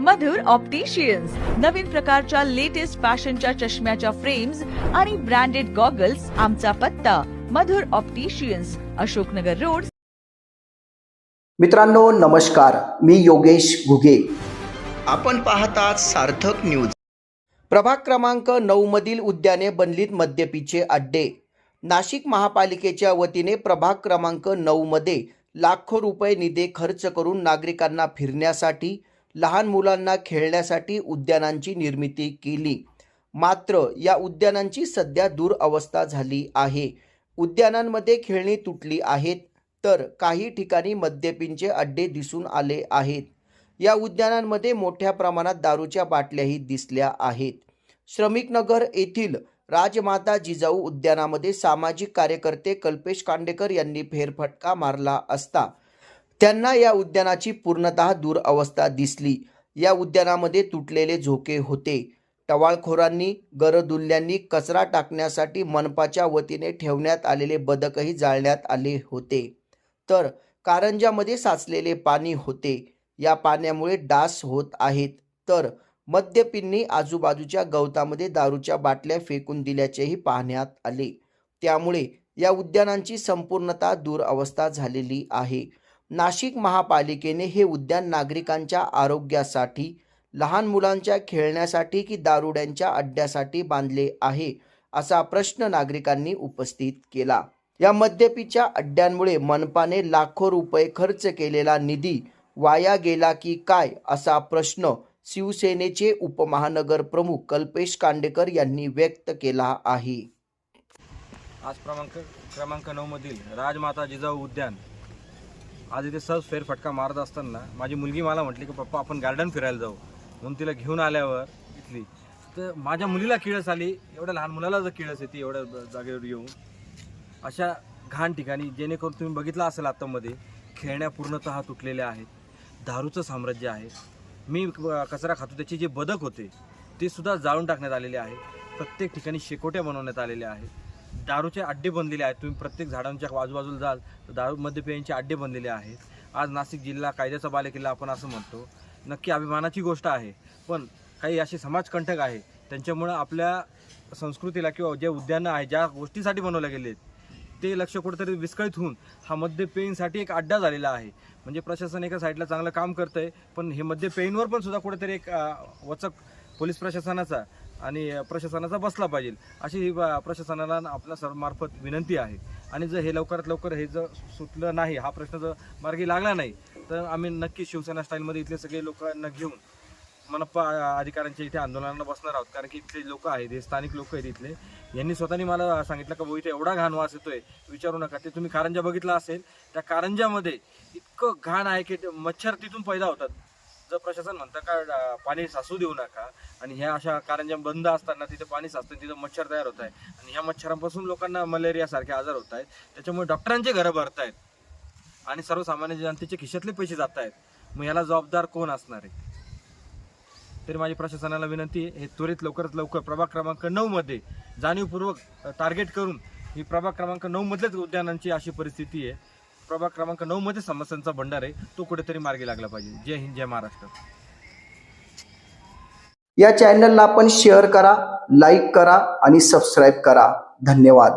मधुर opticians नवीन प्रकारच्या latest फॅशनच्या चष्म्याच्या फ्रेम्स आणि ब्रँडेड गॉगल्स आमचा पत्ता. Madhur opticians Ashoknagar road. मित्रांनो नमस्कार. मी योगेश घुगे. आपण पाहतात सार्थक न्यूज प्रभाग क्रमांक नऊ मधील उद्याने बनलीत मद्यपीचे अड्डे. नाशिक महापालिकेच्या वतीने प्रभाग क्रमांक नऊ मध्ये लाखो रुपये निधी खर्च करून नागरिकांना फिरण्यासाठी लहान मुलांना खेळण्यासाठी उद्यानांची निर्मिती केली. मात्र या उद्यानांची सध्या दुरावस्था झाली आहे. उद्यानांमध्ये खेळणी तुटली आहेत तर काही ठिकाणी मद्यपींचे अड्डे दिसून आले आहेत. या उद्यानांमध्ये मोठ्या प्रमाणात दारूच्या बाटल्याही दिसल्या आहेत. श्रमिकनगर येथील राजमाता जिजाऊ उद्यानामध्ये सामाजिक कार्यकर्ते कल्पेश कांडेकर यांनी फेरफटका मारला असता त्यांना या उद्यानाची पूर्णतः दुरावस्था दिसली. या उद्यानामध्ये तुटलेले झोके होते. टवाळखोरांनी गरदुल्ल्यांनी कचरा टाकण्यासाठी मनपाच्या वतीने ठेवण्यात आलेले बदकही जाळण्यात आले होते. तर कारंजामध्ये साचलेले पाणी होते. या पाण्यामुळे डास होत आहेत. तर मद्यपिंनी आजूबाजूच्या गवतामध्ये दारूच्या बाटल्या फेकून दिल्याचेही पाहण्यात आले. त्यामुळे या उद्यानांची संपूर्णतः दुरावस्था झालेली आहे. नाशिक महापालिकेने हे उद्यान नागरिकांच्या आरोग्यासाठी लहान मुलांच्या खेळण्यासाठी की दारुड्यांच्या अड्ड्यासाठी बांधले आहे असा प्रश्न नागरिकांनी उपस्थित केला. या मद्यपीच्या अड्ड्यांमुळे मनपाने लाखो रुपये खर्च केलेला निधी वाया गेला की काय असा प्रश्न शिवसेनेचे उपमहानगर प्रमुख कल्पेश कांडेकर यांनी व्यक्त केला आहे. आज क्रमांक क्रमांक नऊमधील राजमाता जिजाऊ उद्यान आज इथे सहज फेरफटका मारत असताना माझी मुलगी मला म्हटली की पप्पा आपण गार्डन फिरायला जाऊ. म्हणून तिला घेऊन आल्यावर इथली. तर माझ्या मुलीला किळस आली. एवढ्या लहान मुलाला जर किळस येते एवढ्या जागेवर येऊन. अशा घाण ठिकाणी जेणेकरून तुम्ही बघितलं असेल आत्तामध्ये खेळण्या पूर्णतः तुटलेल्या आहेत. दारूचं साम्राज्य आहे. मी कचरा खातो. त्याचे जे बदक होते ते सुद्धा जाळून टाकण्यात आलेले आहे. प्रत्येक ठिकाणी शेकोट्या बनवण्यात आलेल्या आहेत. दारूचे अड्डे बनलेले आहेत. तुम्ही प्रत्येक झाडांच्या आजूबाजूला जाल तर दारू मद्यपेयांचे अड्डे बनलेले आहेत. आज नाशिक जिल्हा कायद्याचा बालेकिल्ला आपण असं म्हणतो. नक्की अभिमानाची गोष्ट आहे. पण काही असे समाजकंठक आहे त्यांच्यामुळं आपल्या संस्कृतीला किंवा जे उद्यानं आहे ज्या गोष्टीसाठी बनवल्या गेले ते लक्ष कुठेतरी विस्कळीत होऊन हा मद्यपेयींसाठी एक अड्डा झालेला आहे. म्हणजे प्रशासन एका साईडला चांगलं काम करतंय पण हे मद्यपेयींवर पण सुद्धा कुठेतरी एक वचक पोलीस प्रशासनाचा आणि प्रशासनाचा बसला पाहिजे. अशी ही प्रशासनाला आपल्या सरमार्फत विनंती आहे. आणि जर हे लवकरात लवकर हे जर सुटलं नाही हा प्रश्न जर मार्गी लागला नाही तर आम्ही नक्की शिवसेना स्टाईलमध्ये इथले सगळे लोकांना घेऊन मनप्पा अधिकाऱ्यांच्या इथे आंदोलनाला बसणार आहोत. कारण की इथले लोक आहेत हे स्थानिक लोक आहेत इथले. यांनी स्वतःनी मला सांगितलं का भाऊ इथे एवढा घाण वास येतोय विचारू नका. ते तुम्ही कारंजा बघितला असेल. त्या कारंजामध्ये इतकं घाण आहे की ते मच्छर तिथून पैदा होतात. जर प्रशासन म्हणतं का पाणी साचू देऊ नका. आणि ह्या अशा कारंजा बंद असताना तिथे पाणी साचतं तिथं मच्छर तयार होत आहे आणि ह्या मच्छरांपासून लोकांना मलेरिया सारखे आजार होत आहेत. त्याच्यामुळे डॉक्टरांचे घरं भरत आहेत. आणि सर्वसामान्य जनतेचे खिशातले पैसे जात आहेत. मग याला जबाबदार कोण असणार आहे? तरी माझी प्रशासनाला विनंती आहे हे त्वरित लवकरात लवकर प्रभाग क्रमांक नऊमध्ये जाणीवपूर्वक टार्गेट करून ही प्रभाग क्रमांक नऊमधल्याच उद्यानांची अशी परिस्थिती आहे. प्रभाग क्रमांक नऊ मध्ये समस्यांचा भंडार आहे. तो कुठेतरी मार्गी लागला पाहिजे. जय हिंद जय महाराष्ट्र. या चॅनलला आपण शेअर करा लाईक करा आणि सबस्क्राईब करा. धन्यवाद.